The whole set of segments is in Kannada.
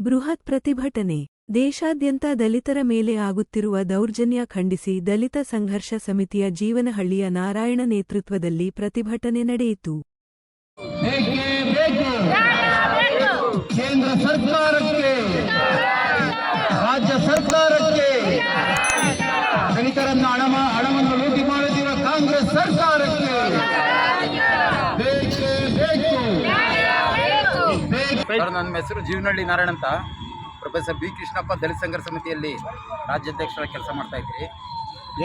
ಬೃಹತ್ ಪ್ರತಿಭಟನೆ. ದೇಶಾದ್ಯಂತ ದಲಿತರ ಮೇಲೆ ಆಗುತ್ತಿರುವ ದೌರ್ಜನ್ಯ ಖಂಡಿಸಿ ದಲಿತ ಸಂಘರ್ಷ ಸಮಿತಿಯ ಜೀವನಹಳ್ಳಿಯ ನಾರಾಯಣ ನೇತೃತ್ವದಲ್ಲಿ ಪ್ರತಿಭಟನೆ ನಡೆಯಿತು. ಕೇಂದ್ರ ಸರ್ಕಾರಕ್ಕೆ. ರಾಜ್ಯ ಸರ್ಕಾರಕ್ಕೆ. ಸರ್, ನನ್ನ ಹೆಸರು ಜೀವನಹಳ್ಳಿ ನಾರಾಯಣ ಅಂತ. ಪ್ರೊಫೆಸರ್ ಬಿ ಕೃಷ್ಣಪ್ಪ, ದಲಿತ ಸಂಘರ್ಷ ಸಮಿತಿಯಲ್ಲಿ ರಾಜ್ಯಾಧ್ಯಕ್ಷರ ಕೆಲಸ ಮಾಡ್ತಾ ಇದ್ದೀರಿ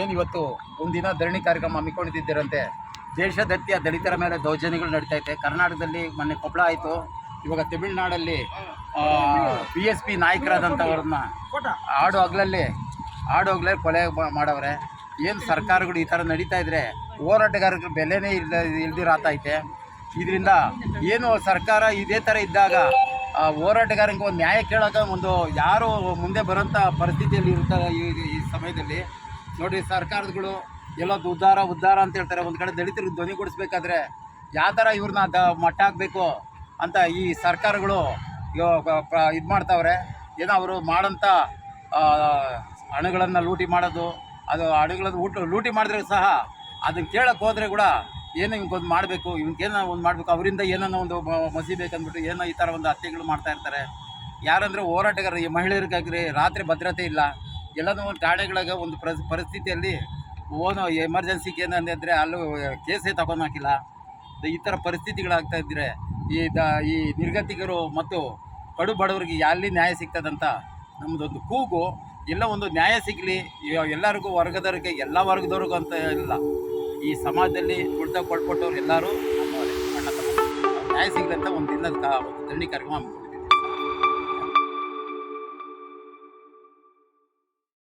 ಏನು ಇವತ್ತು ಒಂದಿನ ಧರಣಿ ಕಾರ್ಯಕ್ರಮ ಹಮ್ಮಿಕೊಂಡಿದ್ದರಂತೆ. ದೇಶದತ್ತಿಯ ದಲಿತರ ಮೇಲೆ ದೌರ್ಜನ್ಯಗಳು ನಡೀತಾ ಇದೆ. ಕರ್ನಾಟಕದಲ್ಲಿ ಮೊನ್ನೆ ಕೊಪ್ಪಳ ಆಯಿತು. ಇವಾಗ ತಮಿಳುನಾಡಲ್ಲಿ ಬಿ ಎಸ್ ಪಿ ನಾಯಕರಾದಂಥವ್ರನ್ನ ಆಡು ಹಗ್ಲಲ್ಲಿ ಆಡು ಹಗ್ಲಲ್ಲಿ ಕೊಲೆ ಮಾಡವ್ರೆ. ಏನು ಸರ್ಕಾರಗಳು ಈ ಥರ ನಡೀತಾ ಇದ್ರೆ ಹೋರಾಟಗಾರರಿಗೆ ಬೆಲೆನೇ ಇಲ್ದ ಇಲ್ದಿರಾತೈತೆ. ಇದರಿಂದ ಏನು ಸರ್ಕಾರ ಇದೇ ಥರ ಇದ್ದಾಗ ಆ ಹೋರಾಟಗಾರರಿಗೆ ಒಂದು ನ್ಯಾಯ ಕೇಳೋಕೆ ಒಂದು ಯಾರು ಮುಂದೆ ಬರೋಂಥ ಪರಿಸ್ಥಿತಿಯಲ್ಲಿ ಇರ್ತಾರೆ ಈ ಈ ಸಮಯದಲ್ಲಿ. ನೋಡಿ ಸರ್ಕಾರಗಳು ಎಲ್ಲೋ ಉದ್ಧಾರ ಉದ್ಧಾರ ಅಂತ ಹೇಳ್ತಾರೆ. ಒಂದು ಕಡೆ ದಲಿತರಿಗೆ ಧ್ವನಿಗೂಡಿಸ್ಬೇಕಾದ್ರೆ ಯಾವ ಥರ ಇವ್ರನ್ನ ದ ಮಟ್ಟ ಹಾಕಬೇಕು ಅಂತ ಈ ಸರ್ಕಾರಗಳು ಇದು ಮಾಡ್ತಾವ್ರೆ. ಏನೋ ಅವರು ಮಾಡೋಂಥ ಹಣಗಳನ್ನು ಲೂಟಿ ಮಾಡೋದು, ಅದು ಹಣಗಳನ್ನು ಊಟ ಲೂಟಿ ಮಾಡಿದ್ರೆ ಸಹ ಅದನ್ನು ಕೇಳೋಕ್ಕೆ ಹೋದರೆ ಕೂಡ ಏನೋ ಒಂದು ಮಾಡಬೇಕು? ಇವ್ನಿಗೇನೋ ಒಂದು ಮಾಡಬೇಕು? ಅವರಿಂದ ಏನೋ ಒಂದು ಮ- ಮಸಿಬೇಕಂದ್ಬಿಟ್ಟು ಏನೋ ಈ ಥರ ಒಂದು ಹತ್ಯೆಗಳು ಮಾಡ್ತಾ ಇರ್ತಾರೆ. ಯಾರಂದರೆ ಹೋರಾಟಗಾರರು, ಈ ಮಹಿಳೆಯರಿಗಾಗ್ರಿ ರಾತ್ರಿ ಭದ್ರತೆ ಇಲ್ಲ. ಎಲ್ಲನೂ ಒಂದು ಠಾಣೆಗಳಾಗ ಒಂದು ಪರಿಸ್ ಪರಿಸ್ಥಿತಿಯಲ್ಲಿ ಓನೋ ಎಮರ್ಜೆನ್ಸಿಗೆ ಏನಂದರೆ ಅಲ್ಲೂ ಕೇಸೇ ಹಾಕಿಲ್ಲ. ಈ ಥರ ಪರಿಸ್ಥಿತಿಗಳಾಗ್ತಾ ಇದ್ದರೆ ಈ ದ ಈ ನಿರ್ಗತಿಕರು ಮತ್ತು ಕಡು ಬಡವರಿಗೆ ಎಲ್ಲಿ ನ್ಯಾಯ ಸಿಗ್ತದಂತ ನಮ್ಮದೊಂದು ಕೂಗು. ಎಲ್ಲ ಒಂದು ನ್ಯಾಯ ಸಿಗಲಿ. ಎಲ್ಲರಿಗೂ ವರ್ಗದವ್ರಿಗೆ, ಎಲ್ಲ ವರ್ಗದವ್ರಿಗೂ ಅಂತ ಇಲ್ಲ. ಈ ಸಮಾಜದಲ್ಲಿ ದುಡ್ಡ ಕೊಟ್ಕೊಟ್ಟವ್ರು ಎಲ್ಲರೂ ಅಣ್ಣ ತಮ್ಮ ನ್ಯಾಯ ಸಿಗಲಿ ಒಂದು ದಿನದ ಒಂದು ಧರಣಿ ಕಾರ್ಯಕ್ರಮ